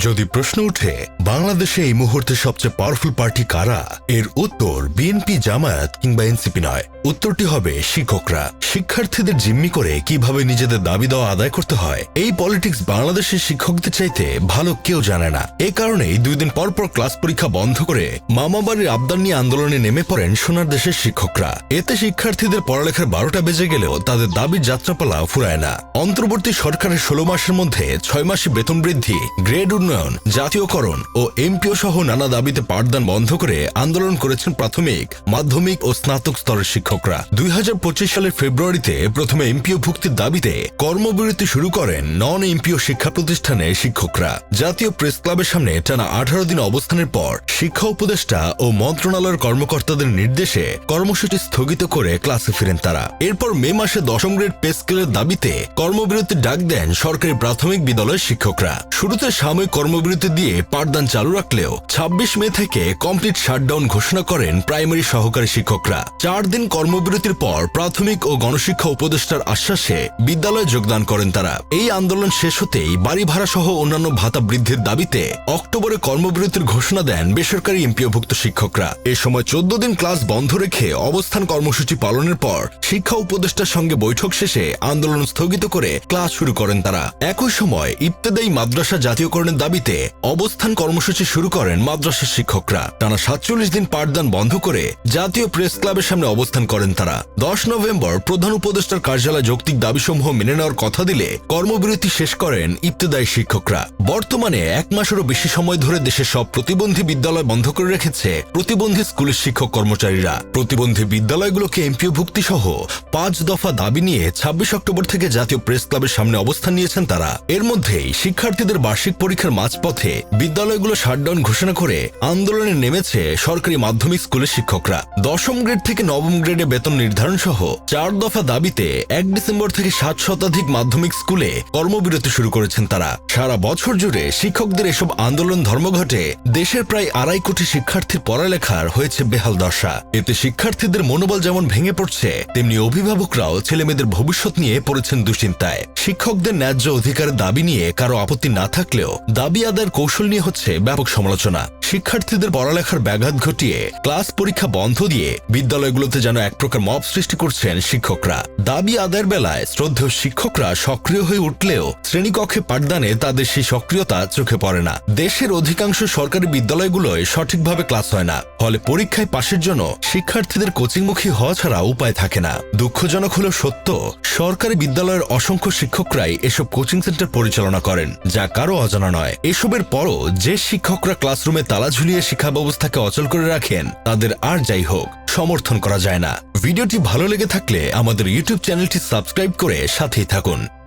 যদি প্রশ্ন উঠে বাংলাদেশে এই মুহূর্তে সবচেয়ে পাওয়ারফুল পার্টি কারা? এর উত্তর বিএনপি জামায়াত কিংবা এনসিপি নয়। উত্তরটি হবে শিক্ষকরা। শিক্ষার্থীদের জিম্মি করে কীভাবে নিজেদের দাবি দেওয়া আদায় করতে হয়? এই পলিটিক্স বাংলাদেশের শিক্ষকদের চাইতে ভালো কেউ জানে না। এ কারণেই দুই দিন পর পর ক্লাস পরীক্ষা বন্ধ করে মামাবাড়ির আবদার নিয়ে আন্দোলনে নেমে পড়েন সোনার দেশের শিক্ষকরা। এতে শিক্ষার্থীদের পড়ালেখার বারোটা বেজে গেলেও তাদের দাবির যাত্রাপালা ফুরায় না। অন্তর্বর্তী সরকারের ষোলো মাসের মধ্যে ছয় মাসে বেতন বৃদ্ধি গ্রেড উন্নয়ন জাতীয়করণ ও এমপিও সহ নানা দাবিতে পাঠদান বন্ধ করে আন্দোলন করেছেন প্রাথমিক, মাধ্যমিক ও স্নাতক স্তরের শিক্ষকরা। দুই হাজার পঁচিশ সালের ফেব্রুয়ারিতে প্রথমে এমপিও ভুক্তির দাবিতে কর্মবিরতি শুরু করেন নন এমপিও শিক্ষা প্রতিষ্ঠানের শিক্ষকরা। জাতীয় প্রেস ক্লাবের সামনে টানা আঠারো দিন অবস্থানের পর শিক্ষা উপদেষ্টা ও মন্ত্রণালয়ের কর্মকর্তাদের নির্দেশে কর্মসূচি স্থগিত করে ক্লাসে ফিরেন তারা। এরপর মে মাসে দশম গ্রেড পে স্কেলের দাবিতে কর্মবিরতি ডাক দেন সরকারি প্রাথমিক বিদ্যালয়ের শিক্ষকরা। শুরুতে সাময়িক কর্মবিরতি দিয়ে পাঠদান চালু রাখলেও ২৬ মে থেকে কমপ্লিট শাটডাউন ঘোষণা করেন প্রাইমারি সহকারী শিক্ষকরা। চার দিন কর্মবিরতির পর প্রাথমিক ও গণশিক্ষা উপদেষ্টার আশ্বাসে বিদ্যালয়ে যোগদান করেন তারা। এই আন্দোলন শেষ হতেই বাড়ি ভাড়া সহ অন্যান্য ভাতা বৃদ্ধির দাবিতে অক্টোবরে কর্মবিরতির ঘোষণা দেন বেসরকারি এমপিওভুক্ত শিক্ষকরা। এ সময় চোদ্দ দিন ক্লাস বন্ধ রেখে অবস্থান কর্মসূচি পালনের পর শিক্ষা উপদেষ্টার সঙ্গে বৈঠক শেষে আন্দোলন স্থগিত করে ক্লাস শুরু করেন তারা। একই সময় ইবতেদায়ী মাদ্রাসা জাতীয়করণের দাবিতে অবস্থান কর্মসূচি শুরু করেন মাদ্রাসার শিক্ষকরা। টানা সাতচল্লিশ দিন পাঠদান বন্ধ করে জাতীয় প্রেস ক্লাবের সামনে অবস্থান করেন তারা। দশ নভেম্বর প্রধান উপদেষ্টার কার্যালয় যৌক্তিক দাবিসমূহ মেনে নেওয়ার কথা দিলে কর্মবিরতি শেষ করেন ইবতেদায়ী শিক্ষকরা। বর্তমানে এক মাসেরও বেশি সময় ধরে দেশের সব প্রতিবন্ধী বিদ্যালয় বন্ধ করে রেখেছে প্রতিবন্ধী স্কুলের শিক্ষক কর্মচারীরা। প্রতিবন্ধী বিদ্যালয়গুলোকে এমপিও ভুক্তি সহ পাঁচ দফা দাবি নিয়ে ছাব্বিশ অক্টোবর থেকে জাতীয় প্রেস ক্লাবের সামনে অবস্থান নিয়েছেন তারা। এর মধ্যেই শিক্ষার্থীদের বার্ষিক পরীক্ষার মাঝপথে বিদ্যালয়গুলো শাটডাউন ঘোষণা করে আন্দোলনে নেমেছে সরকারি মাধ্যমিক স্কুলের শিক্ষকরা। দশম গ্রেড থেকে নবম গ্রেডে বেতন নির্ধারণ সহ চার দফা দাবিতে এক ডিসেম্বর থেকে সাত শতাধিক মাধ্যমিক স্কুলে কর্মবিরতি শুরু করেছেন তারা। সারা বছর জুড়ে শিক্ষকদের এসব আন্দোলন ধর্মঘটে দেশের প্রায় আড়াই কোটি শিক্ষার্থীর পড়ালেখার হয়েছে বেহাল দশা। এতে শিক্ষার্থীদের মনোবল যেমন ভেঙে পড়ছে, তেমনি অভিভাবকরাও ছেলেমেয়েদের ভবিষ্যৎ নিয়ে পড়েছেন দুশ্চিন্তায়। শিক্ষকদের ন্যায্য অধিকারের দাবি নিয়ে কারও আপত্তি না থাকলেও দাবি আদায়ের কৌশল নিয়ে হচ্ছে ব্যাপক সমালোচনা। শিক্ষার্থীদের পড়ালেখার ব্যাঘাত ঘটিয়ে ক্লাস পরীক্ষা বন্ধ দিয়ে বিদ্যালয়গুলোতে যেন এক প্রকার মব সৃষ্টি করছেন শিক্ষকরা। দাবি আদায়ের বেলায় শ্রদ্ধেয় শিক্ষকরা সক্রিয় হয়ে উঠলেও শ্রেণীকক্ষে পাঠদানে তাদের সেই সক্রিয়তা চোখে পড়ে না। দেশের অধিকাংশ সরকারি বিদ্যালয়গুলোয় সঠিকভাবে ক্লাস হয় না। ফলে পরীক্ষায় পাশের জন্য শিক্ষার্থীদের কোচিংমুখী হওয়া ছাড়া উপায় থাকে না। দুঃখজনক হলেও সত্য, সরকারি বিদ্যালয়ের অসংখ্য শিক্ষকরাই এসব কোচিং সেন্টার পরিচালনা করেন, যা কারও অজানা নয়। এসবের পরও যে শিক্ষকরা ক্লাসরুমে তালা ঝুলিয়ে শিক্ষা ব্যবস্থাকে অচল করে রাখেন, তাদের আর যাই হোক, সমর্থন করা যায় না। ভিডিওটি ভালো লেগে থাকলে আমাদের ইউটিউব চ্যানেলটি সাবস্ক্রাইব করে সাথেই থাকুন।